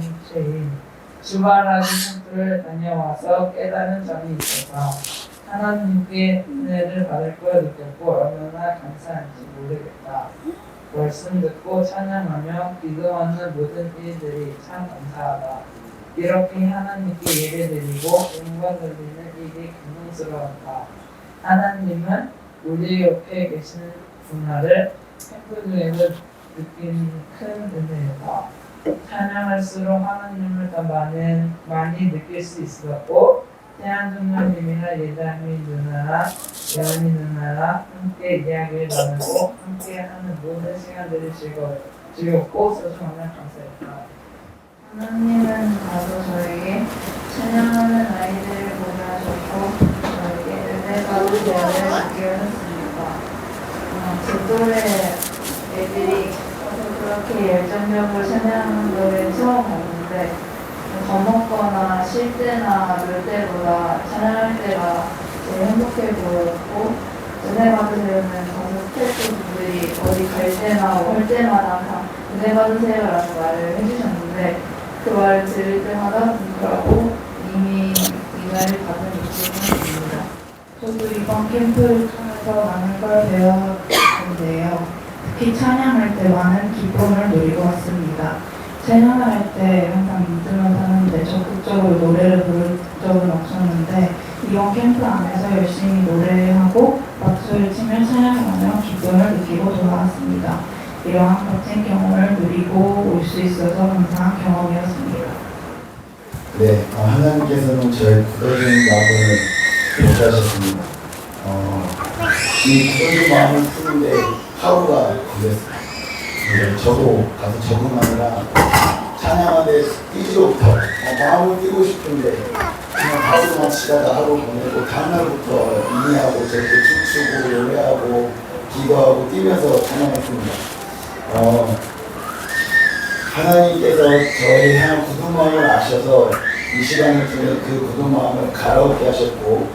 한 육체인 주말하고 캠프를 다녀와서 깨달은 점이 있어서 하나님께 은혜를 받을 걸 느꼈고 얼마나 감사한지 모르겠다. 말씀 듣고 찬양하며 기도하는 모든 일들이 참 감사하다. 이렇게 하나님께 예배드리고 영광 돌리는 일이 감동스러웠다. 하나님은 우리 옆에 계시는 분화를 중에서 느낀 큰 은혜다. 찬양할수록 하나님을 더 많은 많이 느낄 수 있었고 태양 선생님이나 예담이 누나랑 예언이 누나랑 함께 이야기를 나누고 함께 하는 모든 시간들이 즐겁고 소중하면 감사했다. 하나님은 바로 저에게 찬양하는 아이들을 보게 하셨고 저에게 은혜 받은 자를 느끼게 하셨습니다. 어, 제 또래 애들이 그렇게 열정적으로 찬양하는 노래를 처음 봤는데 밥 먹거나 쉴 때나 놀 때보다 찬양할 때가 제일 행복해 보였고 은혜 받으려면 가서 스태프분들이 어디 갈 때나 올 때마다 항상 은혜 받으세요라는 말을 해주셨는데 그 말을 들을 때마다 불구하고 이미 이날을 받은 입장입니다. 저도 이번 캠프를 통해서 많은 걸 배웠는데요. 특히 찬양할 때 많은 기쁨을 누리고 왔습니다. 찬양을 할 때 항상 믿으면서 하는데 적극적으로 노래를 부를 적은 없었는데 이번 캠프 안에서 열심히 노래하고 박수를 치며 찬양하며 기쁨을 느끼고 돌아왔습니다. 이러한 값진 경험을 누리고 올 수 있어서 감사한 경험이었습니다. 네, 어, 하나님께서는 저의 굳어진 마음을 복하셨습니다. 어, 이 굳어진 마음을 푸는데 하루가 걸렸어요. 네, 저도 가서 적응하느라 찬양하는데 뛰지로부터 어, 마음을 뛰고 싶은데 그냥 박수만 치다가 하루 보내고 다음날부터 인이하고 저렇게 춤추고 노래하고 기도하고 뛰면서 찬양했습니다. 어, 하나님께서 저의 향한 굳은 마음을 아셔서 이 시간을 통해 그 굳은 마음을 가라앉게 하셨고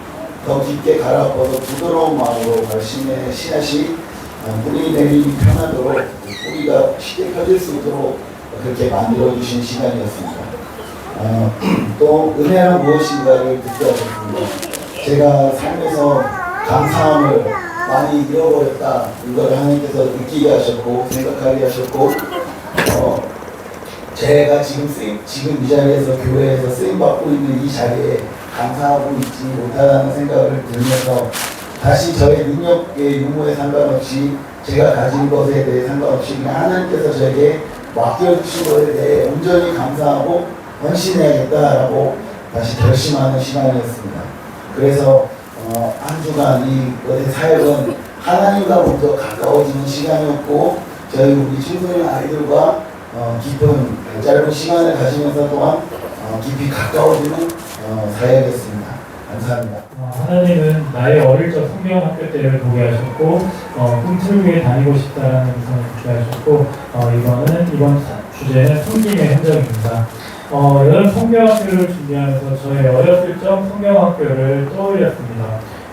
더 깊게 가라앉아서 부드러운 마음으로 말씀의 씨앗이 어, 뿌리 내리기 편하도록 그 뿌리가 쉽게 펴질 수 있도록 그렇게 만들어 주신 시간이었습니다. 어, 또 은혜란 무엇인가를 듣게 하셨습니다. 제가 삶에서 감사함을 많이 잃어버렸다. 이걸 하나님께서 느끼게 하셨고 생각하게 하셨고 어, 제가 지금 쓰임, 지금 이 자리에서 교회에서 쓰임 받고 있는 이 자리에 감사하고 있지 못하다는 생각을 들면서 다시 저의 능력의 유무에 상관없이 제가 가진 것에 대해 상관없이 하나님께서 저에게 맡겨주신 것에 대해 온전히 감사하고 헌신해야겠다라고 다시 결심하는 시간이었습니다. 그래서 어, 한 주간 이것의 사역은 하나님과 먼저 가까워지는 시간이었고 저희 우리 청소년 아이들과 어, 깊은 짧은 시간을 가지면서 또한 어, 깊이 가까워지는 어, 사역이었습니다. 감사합니다. 어, 하나님은 나의 어릴 적 성경 학교 때를 보게 하셨고 어, 꿈틀교에 다니고 싶다라는 음성을 듣게 하셨고 어, 이거는 이번 사- 주제는 성김의 흔적입니다. 어, 여름 성경학교를 준비하면서 저의 어렸을 적 성경학교를 떠올렸습니다.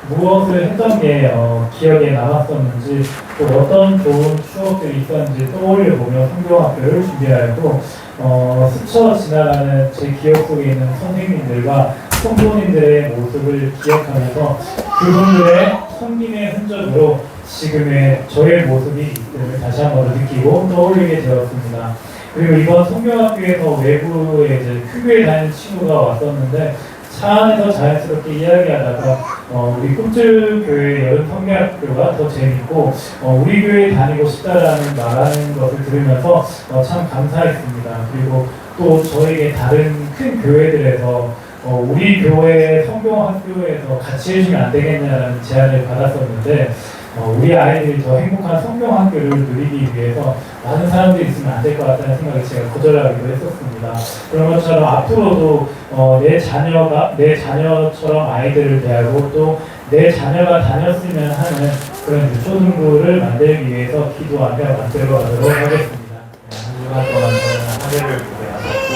무엇을 했던 게 어, 기억에 남았었는지 또 어떤 좋은 추억들이 있었는지 떠올려보며 성경학교를 준비하였고 어, 스쳐 지나가는 제 기억 속에 있는 선생님들과 성도님들의 모습을 기억하면서 그분들의 섬김의 흔적으로 지금의 저의 모습이 있음을 다시 한번 느끼고 떠올리게 되었습니다. 그리고 이번 성경학교에서 외부에 이제 크교에 다니는 친구가 왔었는데 차 안에서 자연스럽게 이야기하다가 어, 우리 꿈틀 교회 여름 성경학교가 더 재밌고 어, 우리 교회에 다니고 싶다라는 말하는 것을 들으면서 어, 참 감사했습니다. 그리고 또 저에게 다른 큰 교회들에서 어, 우리 교회 성경 학교에서 같이 해주면 안 되겠냐라는 제안을 받았었는데 어, 우리 아이들이 더 행복한 성경 학교를 누리기 위해서 많은 사람들이 있으면 안 될 것 같다는 생각을 제가 거절하기도 했었습니다. 그런 것처럼 앞으로도 어, 내 자녀가 내 자녀처럼 아이들을 대하고 또 내 자녀가 다녔으면 하는 그런 유초등부를 만들기 위해서 기도하며 만들어 가도록 하겠습니다. 네, 한 주간 동안 저는 하늘을 보게 하셨고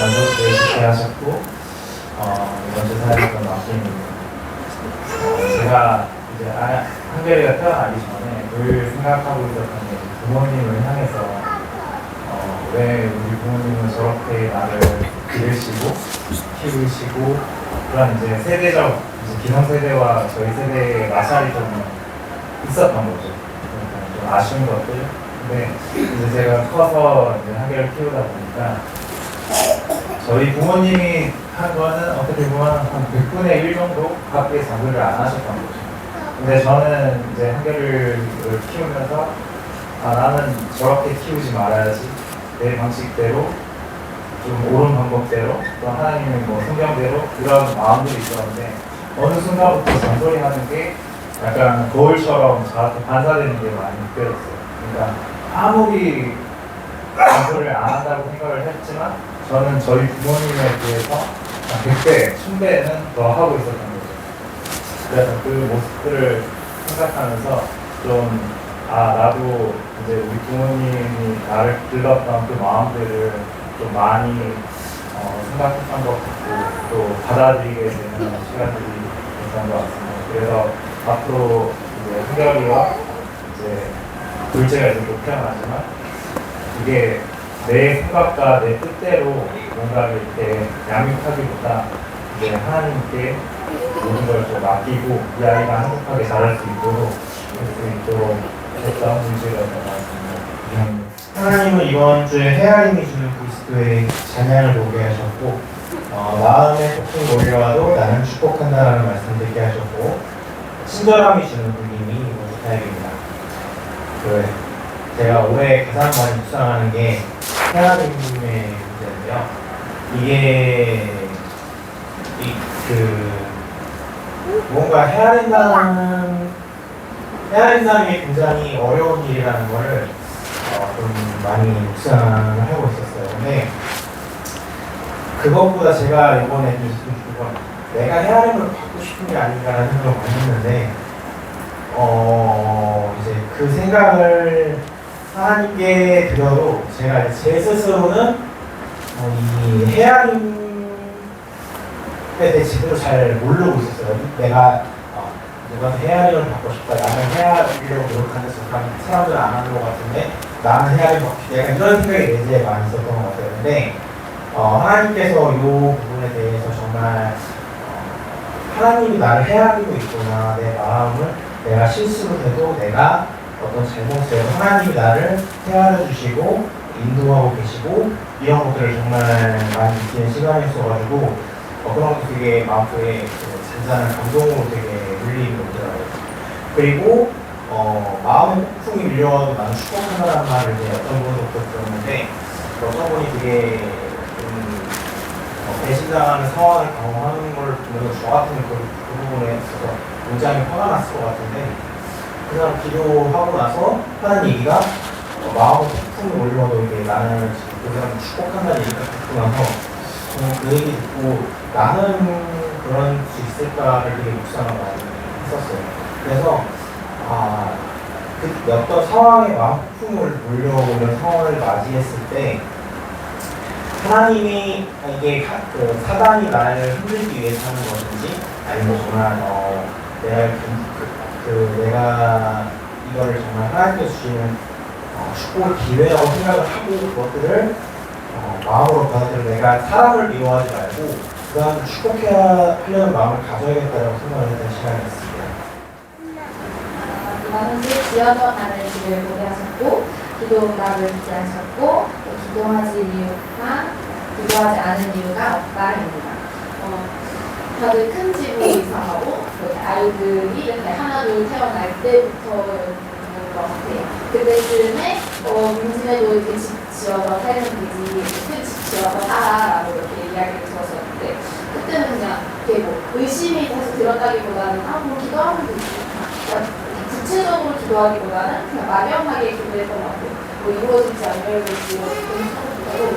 단속을 쉽게 하셨고 어, 사역을 맡깁니다. 어, 제가 이제 아, 한결이가 태어나기 전에 늘 생각하고 있었던 게 부모님을 향해서 어, 왜 우리 부모님은 저렇게 나를 기르시고 키우시고 그런 이제 세대적 이제 기성세대와 저희 세대의 마찰이 좀 있었던 거죠. 그러니까 좀 아쉬운 것들. 근데 이제 제가 커서 이제 한계를 키우다 보니까 저희 부모님이 한 거는 어떻게 보면 한 100분의 1 정도 밖에 장구를 안 하셨던 거죠. 근데 저는 이제 한계를 키우면서 아, 나는 저렇게 키우지 말아야지. 내 방식대로, 좀 옳은 방법대로, 또 하나님의 뭐 성경대로 이런 마음들이 있었는데 어느 순간부터 잔소리 하는 게 약간 거울처럼 저한테 반사되는 게 많이 느껴졌어요. 그러니까 아무리 잔소리를 안 한다고 생각을 했지만 저는 저희 부모님에 한 100배, 1000배는 더 하고 있었던 거죠. 그래서 그 모습들을 생각하면서 좀, 아, 나도 이제 우리 부모님이 나를 길렀던 그 마음들을 좀 많이 어, 생각했던 것 같고 또 받아들이게 되는 시간들이 있었던 것 같습니다. 그래서 앞으로 이제 한결이와 이제 둘째가 이제 곧 태어나지만 이게 내 생각과 내 뜻대로 뭔가를 이렇게 양육하기보다 이제 하나님께 모든 걸 좀 맡기고 이 아이가 행복하게 자랄 수 있도록 할수 있도록 했던 문제였던 것 같습니다. 음, 하나님은 이번 주에 헤아림이 주는 그리스도의 찬양을 보게 하셨고 어, 마음에 폭풍 몰려와도 나는 축복한다라는 말씀 듣게 하셨고 친절함이 주는 불림이 이번 주 타입입니다. 그 제가 올해 가장 많이 묵상하는 게 헤아림의 문제인데요. 이게 이 그 뭔가 헤아린다는 헤아린다는 게 굉장히 어려운 일이라는 거를 어, 좀 많이 묵상을 하고 있었어요. 근데 그것보다 제가 이번에 좀 싶은 건 내가 헤아림을 받고 싶은 게 아닌가라는 생각을 많이 했는데 어 이제 그 생각을 하나님께 드려도 제가 제 스스로는 어, 이 헤아림에 대해 제대로 잘 모르고 있었어요. 내가 어, 누구한테 헤아림을 받고 싶다. 나는 헤아리려고 노력하는 사람들은 안 하는 것 같은데 나는 헤아림 싶다. 약간 이런 생각이 내재에 많이 있었던 것 같아요. 근데 어, 하나님께서 이 부분에 대해서 정말 어, 하나님이 나를 헤아리고 있구나. 내 마음을 내가 실수를 해도 내가 어떤 잘못을 해도 하나님이 나를 헤아려 주시고 인도하고 계시고 이런 것들을 정말 많이 느끼는 시간이었어가지고 어, 그런 게 되게 마음속에 그 잔잔한 감동으로 되게 울림이 오더라고요. 그리고 어, 마음의 폭풍이 밀려와도 나는 축복한다는 말을 이제 어떤 분으로부터 들었는데 어떤 분이 되게 음, 어, 배신당하는 상황을 경험하는 걸 보면서 저 같은 그, 그 부분에 있어서 굉장히 화가 났을 것 같은데 그 사람 기도하고 나서 하는 얘기가 어, 마음의 폭풍이 올려도 이게 나는 그 사람 축복한다는 얘기가 듣고 나서 저는 그 얘기 듣고 나는 그런 수 있을까를 되게 묵상을 많이 했었어요. 그래서 아, 그 어떤 상황에 마음 폭풍을 몰려오는 상황을 맞이했을 때 하나님이 이게 가- 그 사단이 나를 힘들기 위해서 하는 것인지 아니면 정말 어, 내가 그, 내가 이거를 정말 하나님께서 주시는 어, 축복의 기회라고 생각을 하고 그것들을 어, 마음으로 받아들여 내가 사람을 미워하지 말고 그 사람을 축복해야 하려는 마음을 가져야겠다고 생각을 했던 시간이었습니다. 그 지어져 가는 길을 보게 하셨고 기도 응답을 듣지 또 기도하지 이유가 기도하지 않은 이유가 없다입니다. 어, 다들 큰 집으로 이사하고 그 아이들이 하나 둘 태어날 때부터 있는 것 같아요. 그때쯤에 어, 민진에도 이렇게 집 지어서 살면 되지 큰 집 지어서 살아라고 이렇게 이야기를 들었었는데 그때는 그냥 이렇게 뭐 의심이 다시 들었다기보다는 아뭐 기도하면 되지 구체적으로 기도하기보다는 그냥 막연하게 기도했던 것 같아요. 뭐 이루어질지 안 이루어질지 생각보다도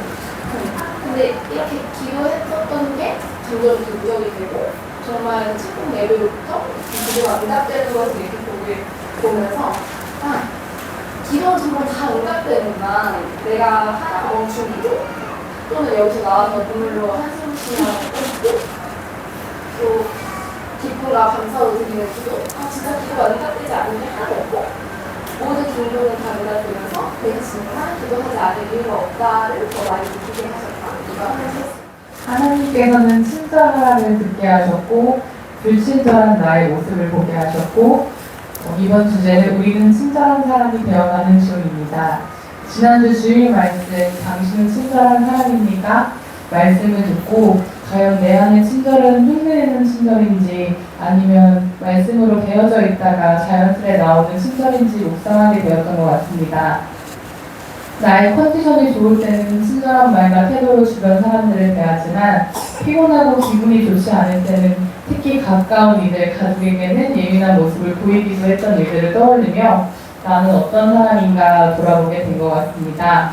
근데 이렇게 기도했었던 게 점점 누적이 되고 정말 책봉 레벨부터 기도가 응답되는 것을 이렇게 보면서 아 정말 다 응답되는구나 내가 하나 멈춘 기도 또는 여기서 나와서 눈물로 한숨 쉬고 또 기쁨과 감사로 드리는 기도 아 진짜 기도가 응답되지 않는 게 하나도 없고 모든 기도는 다 응답되면서 내가 진짜 그것을 아는 이유가 없다를 더 많이 느끼게 하셨다. 이거 하셨어요. 하나님께서는 친절함을 듣게 하셨고 불친절한 나의 모습을 보게 하셨고 어, 이번 주제는 우리는 친절한 사람이 되어가는 중입니다. 지난주 주일 말씀 당신은 친절한 사람입니까? 말씀을 듣고 과연 내 안의 친절은 흉내내는 친절인지 아니면 말씀으로 배어져 있다가 자연스레 나오는 친절인지 묵상하게 되었던 것 같습니다. 나의 컨디션이 좋을 때는 친절한 말과 태도로 주변 사람들을 대하지만 피곤하고 기분이 좋지 않을 때는 특히 가까운 이들 가족에게는 예민한 모습을 보이기도 했던 일들을 떠올리며 나는 어떤 사람인가 돌아보게 된 것 같습니다.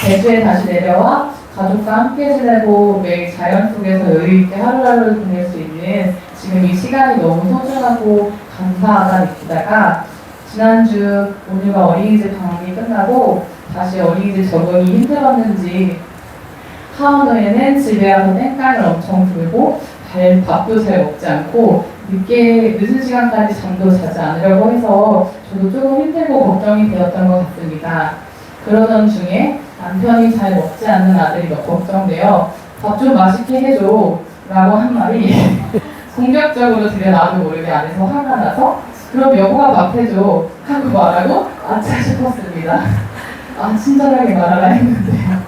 제주에 다시 내려와 가족과 함께 지내고 매일 자연 속에서 여유 있게 하루하루를 보낼 수 있는 지금 이 시간이 너무 소중하고 감사하다 느끼다가 지난주 오늘과 어린이집 방학이 끝나고 다시 어린이집 적응이 힘들었는지 하원호에는 집에 와서 땡깡을 엄청 불고 잘 밥도 잘 먹지 않고 늦게 늦은 시간까지 잠도 자지 않으려고 해서 저도 조금 힘들고 걱정이 되었던 것 같습니다. 그러던 중에 남편이 잘 먹지 않는 아들이 걱정되어 밥 좀 맛있게 해줘 라고 한 말이 공격적으로 들려 나도 모르게 안에서 화가 나서 그럼 여보가 밥 해줘 하고 말하고 아차 싶었습니다. 아 친절하게 말하라 했는데요.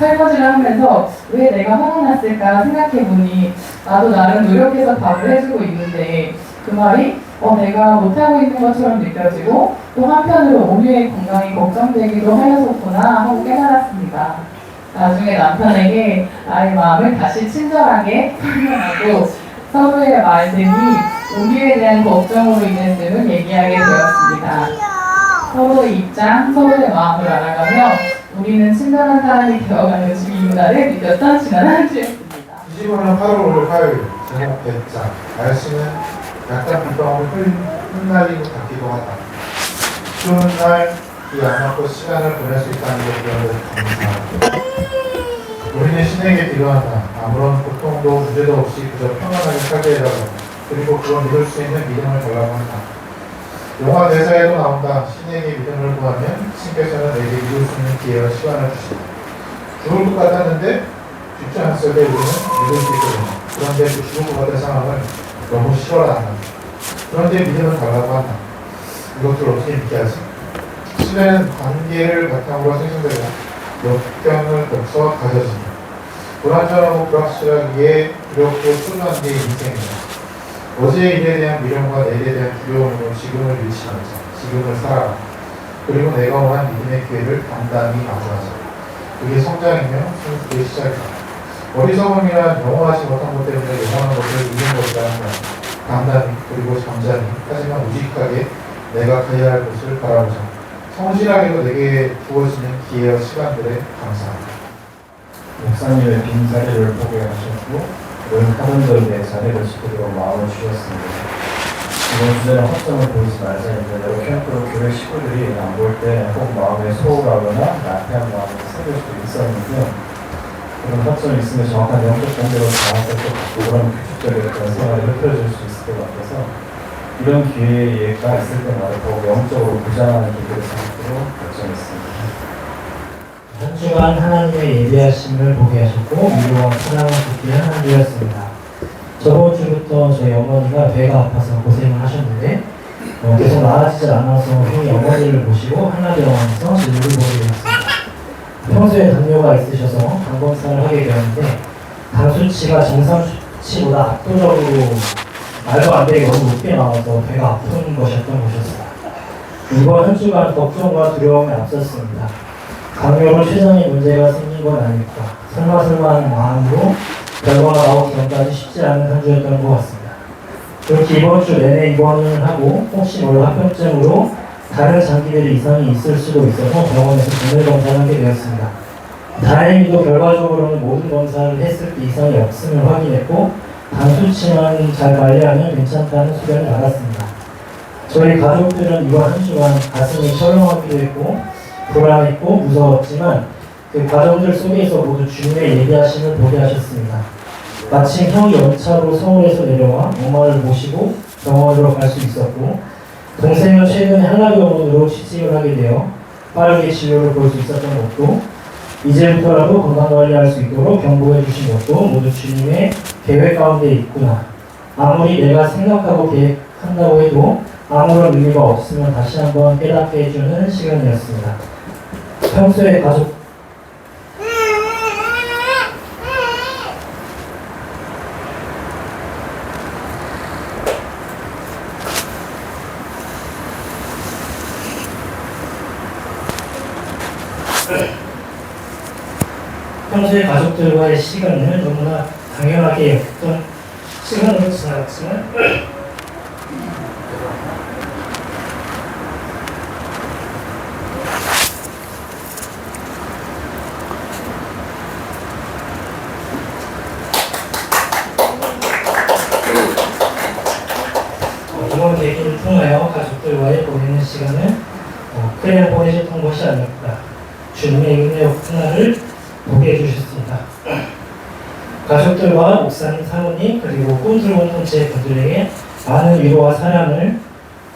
설거지를 하면서 왜 내가 화가 났을까 생각해보니 나도 나름 노력해서 밥을 해주고 있는데 그 말이 어, 내가 못하고 있는 것처럼 느껴지고 또 한편으로 오유의 건강이 걱정되기도 하였었구나 하고 깨달았습니다. 나중에 남편에게 나의 마음을 다시 친절하게 설명하고 서로의 말들이 오유에 대한 걱정으로 인했음을 얘기하게 되었습니다. 서로의 입장, 서로의 마음을 알아가며 우리는 친절한 사람이 되어가는 중이구나를 느꼈던 지난 한 주였습니다. 25년 8월 5일 화요일 제목 배짱. 날씨는 약간 비방울 흘- 흩날리고 닿기도 하다. 추운 날비안 맞고 시간을 보낼 수 있다는 것에 감사하다. 우리는 신에게 기도한다. 아무런 고통도 문제도 없이 그저 평안하게 살게 해달라고 그리고 그걸 믿을 수 있는 믿음을 달라고 한다 영화 대사에도 나온다 신에게 믿음을 구하면 신께서는 내게 믿을 수 있는 기회와 시간을 주신다 죽을 것 같았는데 죽지 않았을 때 우리는 믿을 수 있거든요. 그런데 그 죽을 것 같은 상황을 너무 싫어한다. 그런데 믿음을 달라고 한다. 이것들 어떻게 믿게 하지? 신뢰는 관계를 바탕으로 생성되고 역경을 거쳐 가져진다. 불안전하고 불확실하기에 두렵고 초조한 게 인생이다. 어제의 일에 대한 미련과 내일에 대한 두려움으로 지금을 잃지 않자. 지금을 살아가. 그리고 내가 원한 믿음의 기회를 단단히 가져가자. 그게 성장이며 성숙의 시작이다. 어리석음이란 영원하지 못한 것 때문에 영원한 것을 잃는 것이라는 것. 단단히 그리고 잠잠히 하지만 우직하게 내가 가야 할 곳을 바라보자. 성실하게도 내게 주어지는 기회와 시간들에 감사합니다. 목사님의 빈 자리를 보게 하셨고 대로 내 자리를 지키도록 마음을 주셨습니다. 이번 주제는 허점을 보이지 말자 했는데 캠프로 교회 식구들이 안 볼 때 꼭 마음에 소홀하거나 나태한 마음이 생길 수도 있었는데 그런 허점이 있으면 정확한 영적 관계로 것 같고 그런 규칙적인 그런 생활이 흐트러질 수 있을 것 같아서 이런 기회가 있을 때마다 더욱 영적으로 부장하는 기회를 삼도록. 한 주간 하나님의 예비하심을 보게 하셨고 위로와 사랑을 듣게 한 주였습니다. 저번 주부터 저희 어머니가 배가 아파서 고생을 하셨는데 어, 계속 나아지질 않아서 형이 어머니를 모시고 한라병원에서 진료를 보게 되었습니다. 평소에 당뇨가 있으셔서 간 검사를 하게 되었는데 당 수치가 정상 수치보다 압도적으로 말도 안 되게 너무 높게 나와서 배가 아픈 것이었던 것이었습니다. 이번 한 주간 걱정과 두려움에 앞섰습니다. 강요로 최선의 문제가 생긴 건 아닐까. 설마 설마 하는 마음으로 결과가 나오기 전까지 쉽지 않은 한 주였던 것 같습니다. 그렇게 이번 주 내내 입원을 하고 혹시 몰라 합병증으로 다른 장기들이 이상이 있을 수도 있어서 병원에서 정밀 검사를 하게 되었습니다. 다행히도 결과적으로는 모든 검사를 했을 때 이상이 없음을 확인했고 당 수치만 잘 관리하면 괜찮다는 소견을 받았습니다. 저희 가족들은 이번 한 주간 가슴이 철렁하기도 했고 불안했고 무서웠지만 그 과정들 속에서 모두 주님의 예비하심을 보게 하셨습니다. 마침 형이 연차로 서울에서 내려와 엄마를 모시고 병원으로 갈 수 있었고 동생은 최근에 한라병원으로 취직을 하게 되어 빠르게 진료를 볼 수 있었던 것도 이제부터라도 건강관리할 수 있도록 경고해 주신 것도 모두 주님의 계획 가운데 있구나. 아무리 내가 생각하고 계획한다고 해도 아무런 의미가 없으면 다시 한번 깨닫게 해주는 시간이었습니다. 평소에 가족 평소에 가족들과의 시간을 너무나 당연하게 여겼던 시간으로 지나갔지만 어, 이번 계기를 통하여 가족들과의 보내는 시간을 어, 그냥 보내셨던 것이 아니었다. 주님의 은혜 하나를 보게 해주셨습니다. 가족들과 목사님, 사모님, 그리고 꿈틀 공동체 분들에게 많은 위로와 사랑을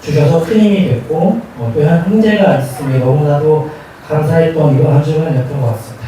주셔서 큰 힘이 됐고 어, 또한 형제가 있음에 너무나도 감사했던 이번 한 주간이었던 것 같습니다.